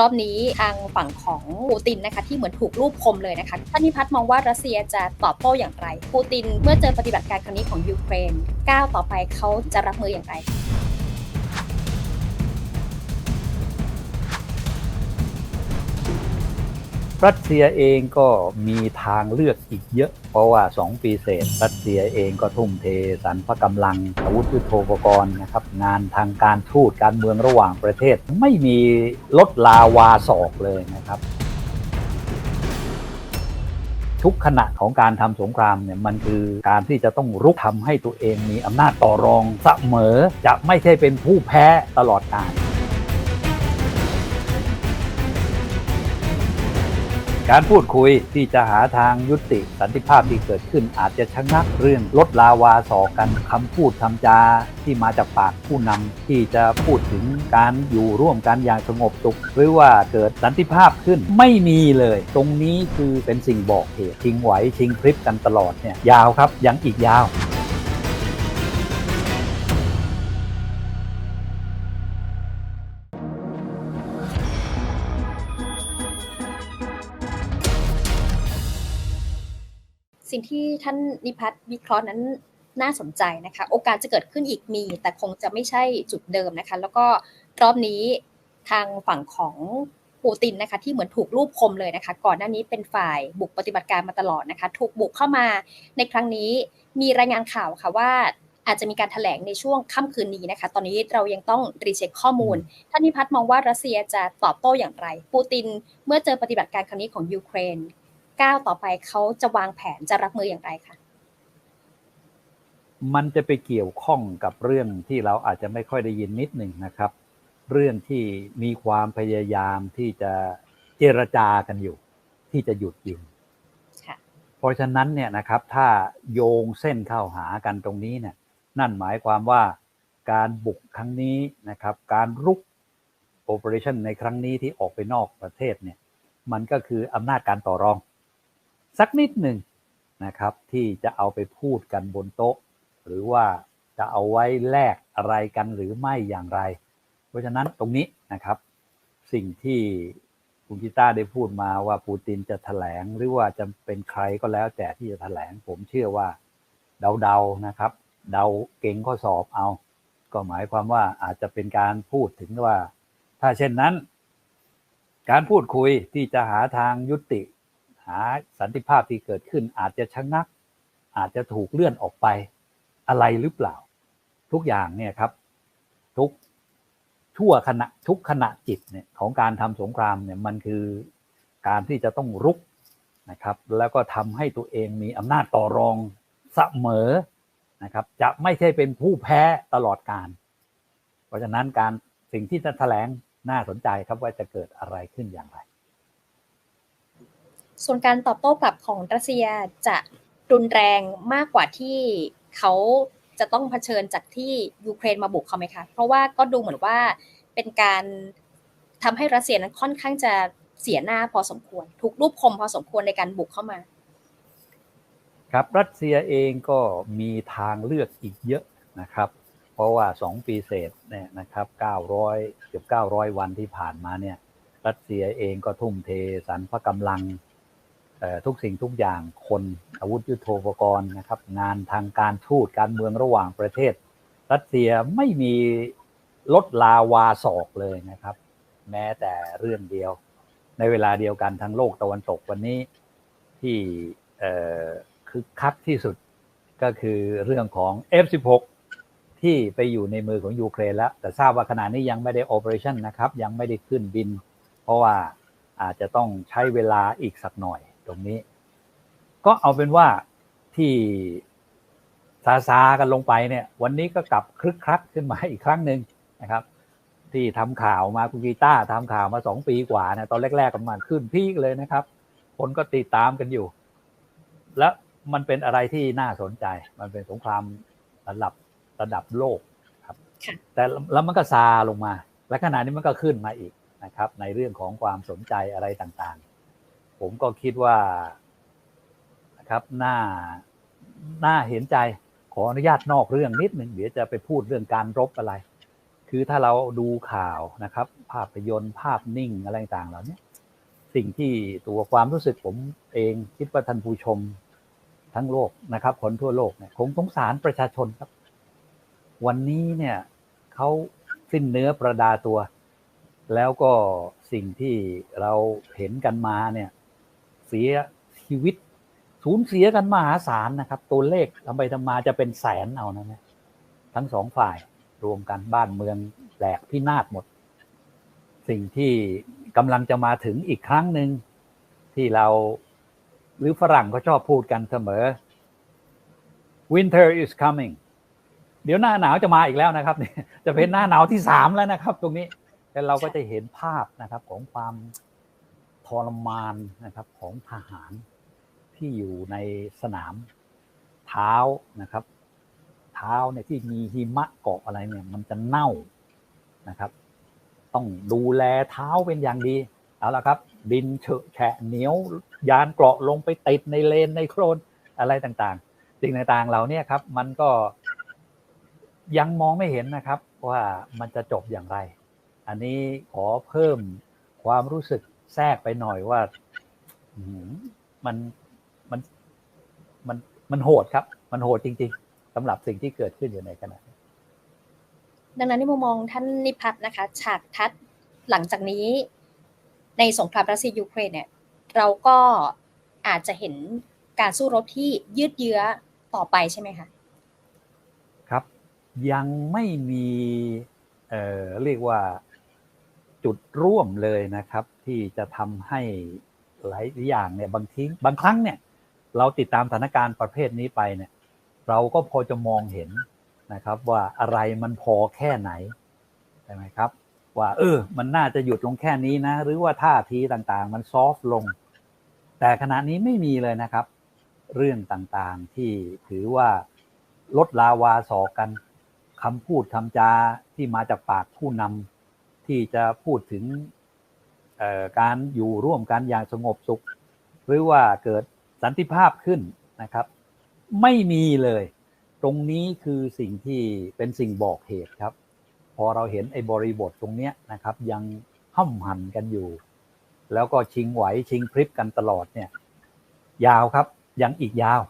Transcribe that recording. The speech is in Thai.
รอบนี้ทางฝั่งของปูตินนะคะที่เหมือนถูกลูบคมเลยนะคะท่านนิพัฒน์มองว่ารัสเซียจะตอบโต้อย่างไรปูตินเมื่อเจอปฏิบัติการครั้งนี้ของยูเครนก้าวต่อไปเขาจะรับมืออย่างไร รัสเซียเองก็มีทางเลือกอีกเยอะ เพราะว่า 2 ปีเศษ รัสเซียเองก็ทุ่มเทสรรพกำลังอาวุธยุทโธปกรณ์นะครับ งานทางการทูตการเมืองระหว่างประเทศ ไม่มีลดลาวาศอกเลยนะครับ ทุกขณะของการทำสงครามเนี่ยมันคือการที่จะต้องรุกทำให้ตัวเองมีอำนาจต่อรองเสมอจะไม่ใช่เป็นผู้แพ้ตลอดกาล การพูดคุยที่จะหาทางยุติสันติภาพที่เกิดขึ้นอาจจะชะงักเรื่องลดลาวาสอกันคำพูดคำจาที่มาจากปากผู้นำที่จะพูดถึงการอยู่ร่วมกันอย่างสงบสุข หรือว่าเกิดสันติภาพขึ้นไม่มีเลย ตรงนี้คือเป็นสิ่งบอกเหตุทิ้งไหวทิ้งพริบกันตลอดเนี่ยยาวครับยังอีกยาว สิ่งที่ท่านนิพัฒน์วิเคราะห์นั้นน่าสนใจนะคะ โอกาสจะเกิดขึ้นอีกมี แต่คงจะไม่ใช่จุดเดิมนะคะ แล้วก็รอบนี้ทางฝั่งของปูตินนะคะ ที่เหมือนถูกรูปคมเลยนะคะ ก่อนหน้านี้เป็นฝ่ายบุกปฏิบัติการมาตลอดนะคะ ถูกบุกเข้ามาในครั้งนี้มีรายงานข่าวค่ะว่าอาจจะมีการถแถลงในช่วงค่ำคืนนี้นะคะ ตอนนี้เรายังต้องรีเช็คข้อมูล ท่านนิพัฒน์มองว่ารัสเซียจะตอบโต้อย่างไร ปูตินเมื่อเจอปฏิบัติการครั้งนี้ของยูเครน ก้าวต่อไปเขาจะวางแผนจะรับมืออย่างไรคะมันจะไปเกี่ยวข้องกับเรื่องที่เราอาจจะไม่ค่อยได้ยินนิดหนึ่งนะครับ เรื่องที่มีความพยายามที่จะเจรจากันอยู่ ที่จะหยุดยิงค่ะเพราะฉะนั้นเนี่ยนะครับถ้าโยงเส้นเข้าหากันตรงนี้เนี่ยนั่นหมายความว่าการบุกครั้งนี้นะครับ การรุกโอเปอเรชั่นในครั้งนี้ที่ออกไปนอกประเทศเนี่ยมันก็คืออำนาจการต่อรอง สักนิดหนึ่งนะครับ ที่จะเอาไปพูดกันบนโต๊ะ หรือว่าจะเอาไว้แลกอะไรกันหรือไม่อย่างไร เพราะฉะนั้นตรงนี้นะครับ สิ่งที่คุณกีตาได้พูดมาว่าปูตินจะแถลงหรือว่าจะเป็นใครก็แล้ว แต่ที่จะแถลงผมเชื่อว่าเดาๆนะครับ เดาเก่งข้อสอบเอา ก็หมายความว่าอาจจะเป็นการพูดถึงว่า ถ้าเช่นนั้น การพูดคุยที่จะหาทางยุติ หาสันติภาพที่เกิดขึ้นอาจจะชะงัก อาจจะถูกเลื่อนออกไปอะไรหรือเปล่า ทุกอย่างเนี่ยครับ ทุกชั่วขณะทุกขณะจิตเนี่ยของการทำสงครามเนี่ยมันคือการที่จะต้องรุกนะครับ แล้วก็ทำให้ตัวเองมีอำนาจต่อรองเสมอนะครับ จะไม่ใช่เป็นผู้แพ้ตลอดการ เพราะฉะนั้นการสิ่งที่จะแถลงน่าสนใจครับว่าจะเกิดอะไรขึ้นอย่างไร ส่วนการตอบโต้กลับของรัสเซียจะรุนแรงมากกว่าที่เขาจะต้องเผชิญจากที่ยูเครนมาบุกเขาไหมคะ เพราะว่าก็ดูเหมือนว่าเป็นการทำให้รัสเซียนั้นค่อนข้างจะเสียหน้าพอสมควร ถูกรูปคมพอสมควรในการบุกเข้ามา ครับรัสเซียเองก็มีทางเลือกอีกเยอะนะครับ เพราะว่า 2 ปีเศษเนี่ยนะครับ 900 เกือบ 900 วันที่ผ่านมาเนี่ย รัสเซียเองก็ทุ่มเทสรรพกำลัง ทุกสิ่งทุกอย่างคนอาวุธยุโทโธปกรณ์นะครับ งานทางการทูตการเมืองระหว่างประเทศ รัสเซียไม่มีลดลาวาศอกเลยนะครับ แม้แต่เรื่องเดียว ในเวลาเดียวกันทางโลกตะวันตกวันนี้ที่เอ่อคึกคักที่สุดก็คือเรื่องของ F16 ที่ไปอยู่ในมือของยูเครนแล้ว แต่ทราบว่าขณะนี้ยังไม่ได้ Operation นะครับ ยังไม่ได้ขึ้นบิน เพราะว่าอาจจะต้องใช้เวลาอีกสักหน่อย ตรงนี้ ก็เอาเป็นว่าที่ซาซากันลงไปเนี่ย วันนี้ก็กลับคลึกคลักขึ้นมาอีกครั้งหนึ่งนะครับ ที่ทำข่าวมาคุณกีตาร์ทำข่าวมาสองปีกว่าเนี่ยตอนแรกๆกันมาขึ้นพีกเลยนะครับ คนก็ติดตามกันอยู่ แล้วมันเป็นอะไรที่น่าสนใจ มันเป็นสงครามระดับระดับโลกครับค่ะแต่แล้วมันก็ซาลงมา และขณะนี้มันก็ขึ้นมาอีกนะครับ ในเรื่องของความสนใจอะไรต่างๆ ผมก็คิดว่านะครับน่าน่าเห็นใจขออนุญาตนอกเรื่องนิดหนึ่งเดี๋ยวจะไปพูดเรื่องการรบอะไร คือถ้าเราดูข่าวนะครับ ภาพยนตร์ภาพนิ่งอะไรต่างเหล่านี้สิ่งที่ตัวความรู้สึกผมเองคิดว่าท่านผู้ชมทั้งโลกนะครับคนทั่วโลกเนี่ยคงสงสารประชาชนครับ วันนี้เนี่ยเขาสิ้นเนื้อประดาตัว แล้วก็สิ่งที่เราเห็นกันมาเนี่ย เสียชีวิต สูญเสียกันมหาศาลนะครับ ตัวเลขทำไปทำมาจะเป็นแสนเอานะเนี่ยทั้งสองฝ่ายรวมกันบ้านเมืองแหลกพินาศหมด สิ่งที่กำลังจะมาถึงอีกครั้งหนึ่งที่เราหรือฝรั่งก็ชอบพูดกันเสมอ winter is coming เดี๋ยวหน้าหนาวจะมาอีกแล้วนะครับนี่จะเป็นหน้าหนาวที่สามแล้วนะครับ ตรงนี้แล้วเราก็จะเห็นภาพนะครับของความ ทรมานนะครับของทหารที่อยู่ในสนามเท้านะครับ เท้าเนี่ยที่มีหิมะเกาะอะไรเนี่ย มันจะเน่านะครับ ต้องดูแลเท้าเป็นอย่างดีเอาละครับ ดินเฉอะแฉะเหนียวยานเกราะลงไปติดในเลนในโครนอะไรต่างๆสิ่งต่างๆเหล่านี้ครับ มันก็ยังมองไม่เห็นนะครับ ว่ามันจะจบอย่างไร อันนี้ขอเพิ่มความรู้สึก แทรกไปหน่อยว่าอื้อหือมันมันมันมันโหดครับ มันโหดจริง ๆสำหรับสิ่งที่เกิดขึ้นอยู่ในขณะนี้ดังนั้นในมุมมองท่านนิพัฒน์นะคะ ฉากทัดหลังจากนี้ในสงครามรัสเซียยูเครนเนี่ย เราก็อาจจะเห็นการสู้รบที่ยืดเยื้อต่อไปใช่ไหมคะครับ ยังไม่มีเอ่อเรียกว่า จุดร่วมเลยนะครับ ที่จะทำให้หลายอย่างเนี่ยบางทีบางครั้งเนี่ย เราติดตามสถานการณ์ประเภทนี้ไปเนี่ย เราก็พอจะมองเห็นนะครับ ว่าอะไรมันพอแค่ไหนใช่ไหมครับ ว่า เออ มันน่าจะหยุดลงแค่นี้นะ หรือว่าท่าทีต่างๆ มันซอฟต์ลง แต่ขณะนี้ไม่มีเลยนะครับ เรื่องต่างๆที่ถือว่าลดลาวาสอกันคำพูดคำจาที่มาจากปากผู้นำ ที่จะพูดถึงการอยู่ร่วมกันอย่างสงบสุข หรือว่าเกิดสันติภาพขึ้นนะครับ ไม่มีเลย ตรงนี้คือสิ่งที่เป็นสิ่งบอกเหตุครับ พอเราเห็นไอ้บริบทตรงเนี้ยนะครับ ยังห้ำหันกันอยู่ แล้วก็ชิงไหวชิงพริบกันตลอดเนี่ย ยาวครับยังอีกยาว